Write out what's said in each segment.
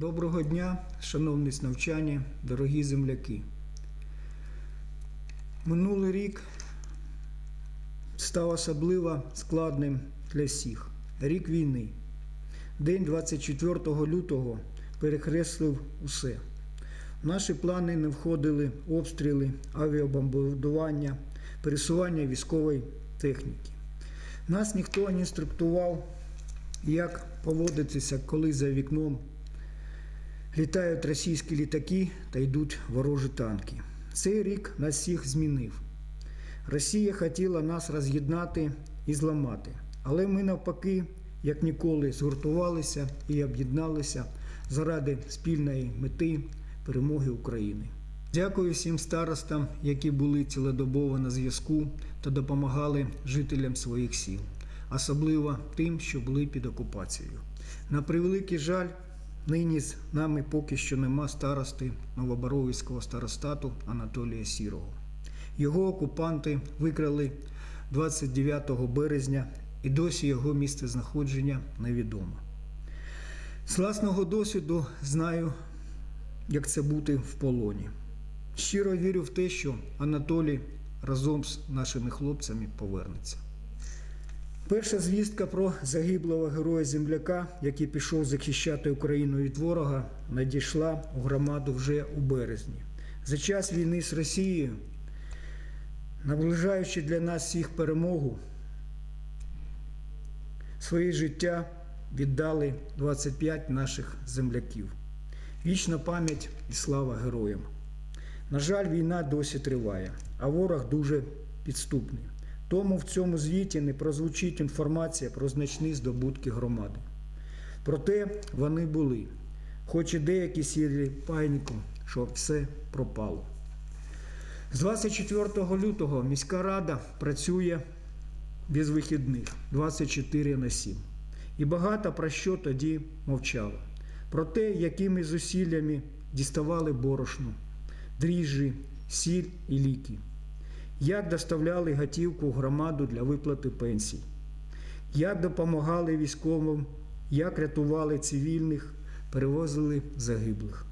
Доброго дня, шановні навчання, дорогі земляки. Минулий рік став особливо складним для всіх. Рік війни. День 24 лютого перекреслив усе. В наші плани не входили обстріли, авіабомбардування, пересування військової техніки. Нас ніхто не інструктував, як поводитися, коли за вікном літають російські літаки та йдуть ворожі танки. Цей рік нас всіх змінив. Росія хотіла нас роз'єднати і зламати, але ми навпаки, як ніколи, згуртувалися і об'єдналися заради спільної мети перемоги України. Дякую всім старостам, які були цілодобово на зв'язку та допомагали жителям своїх сіл, особливо тим, що були під окупацією. На превеликий жаль, нині з нами поки що нема старости Новоборовицького старостату Анатолія Сірого. Його окупанти викрали 29 березня і досі його місце знаходження невідомо. З власного досвіду знаю, як це бути в полоні. Щиро вірю в те, що Анатолій разом з нашими хлопцями повернеться. Перша звістка про загиблого героя земляка, який пішов захищати Україну від ворога, надійшла у громаду вже у березні. За час війни з Росією, наближаючи для нас всіх перемогу, своє життя віддали 25 наших земляків. Вічна пам'ять і слава героям. На жаль, війна досі триває, а ворог дуже підступний. Тому в цьому звіті не прозвучить інформація про значні здобутки громади. Проте вони були, хоч і деякі сіли паніком, що все пропало. З 24 лютого міська рада працює без вихідних 24 на 7. І багато про що тоді мовчало. Про те, якими зусиллями діставали борошно, дріжджі, сіль і ліки, як доставляли готівку в громаду для виплати пенсій, як допомагали військовим, як рятували цивільних, перевозили загиблих.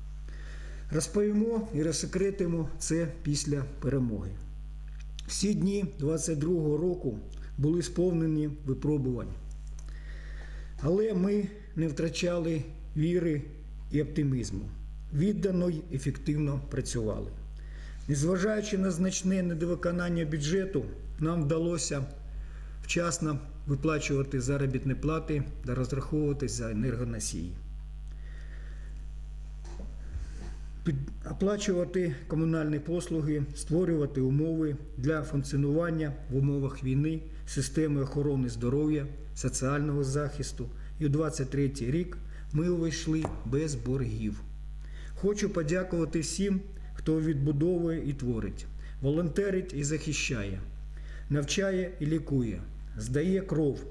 Розповімо і розсекретимо це після перемоги. Всі дні 22-го року були сповнені випробувань. Але ми не втрачали віри і оптимізму. Віддано й ефективно працювали. Незважаючи на значне недовиконання бюджету, нам вдалося вчасно виплачувати заробітні плати та розраховуватись за енергоносії. Оплачувати комунальні послуги, створювати умови для функціонування в умовах війни системи охорони здоров'я, соціального захисту. І у 23 рік ми увійшли без боргів. Хочу подякувати всім, хто відбудовує і творить, волонтерить і захищає, навчає і лікує, здає кров,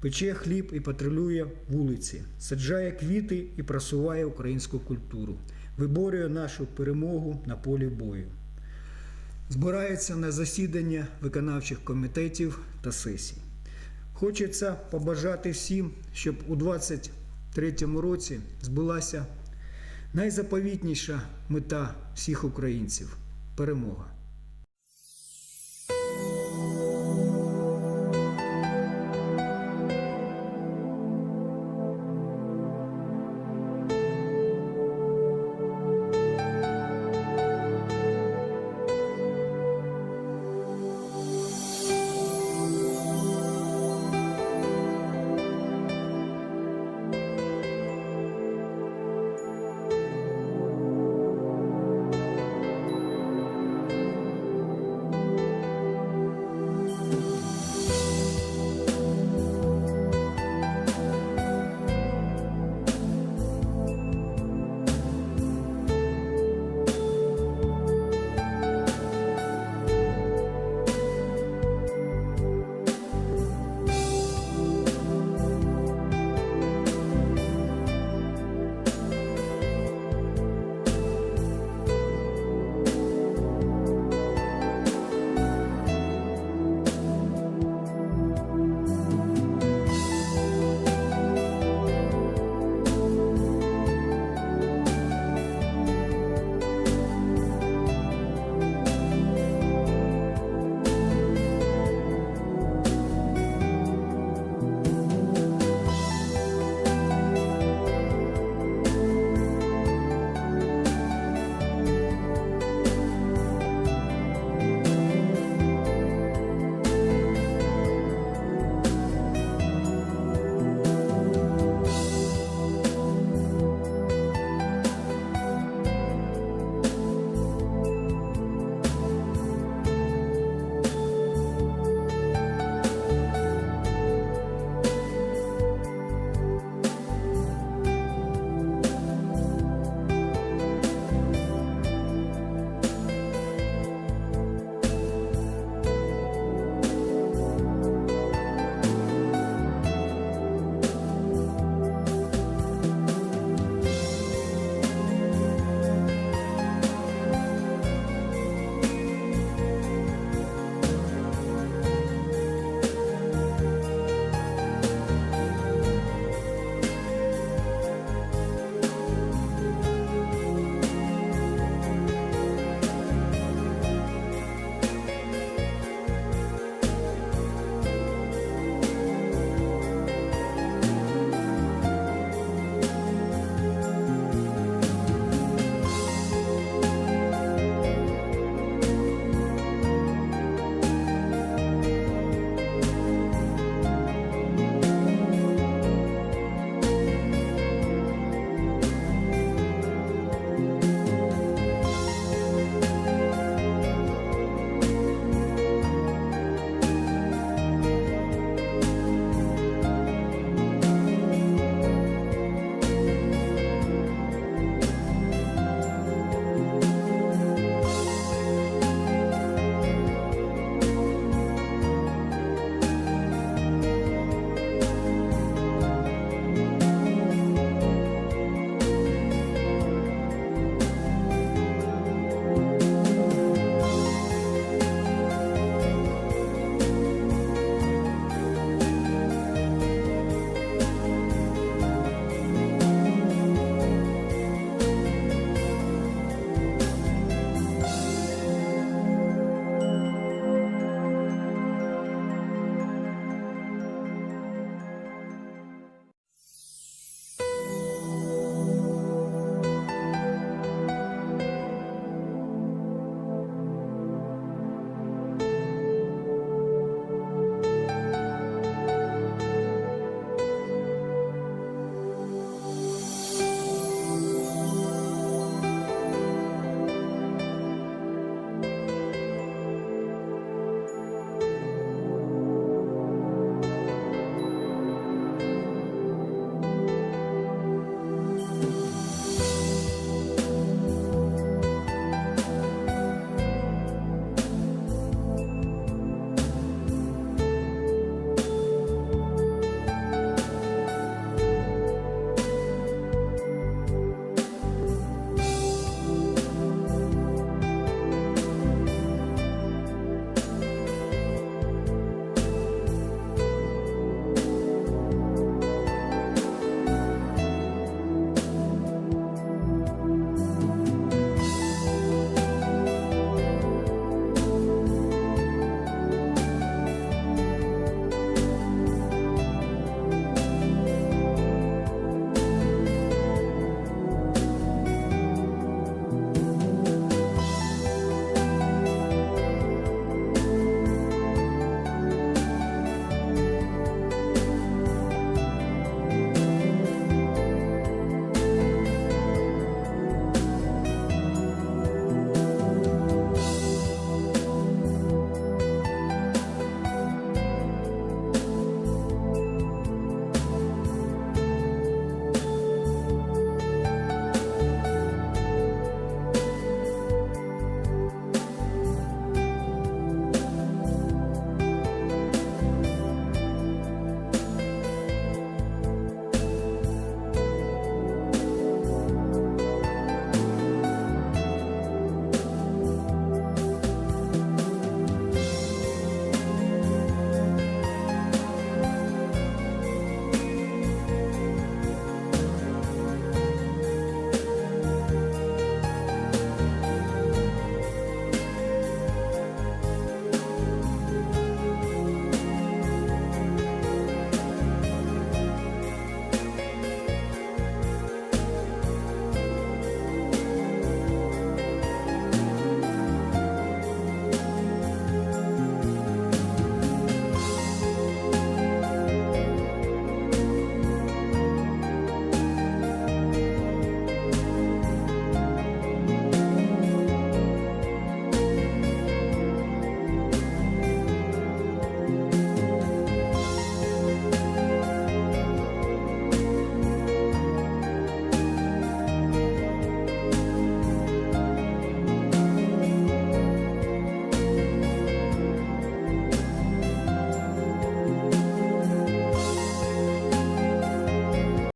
пече хліб і патрулює вулиці, саджає квіти і просуває українську культуру, виборює нашу перемогу на полі бою. Збирається на засідання виконавчих комітетів та сесій. Хочеться побажати всім, щоб у 2023 році збулася найзаповітніша мета всіх українців перемога.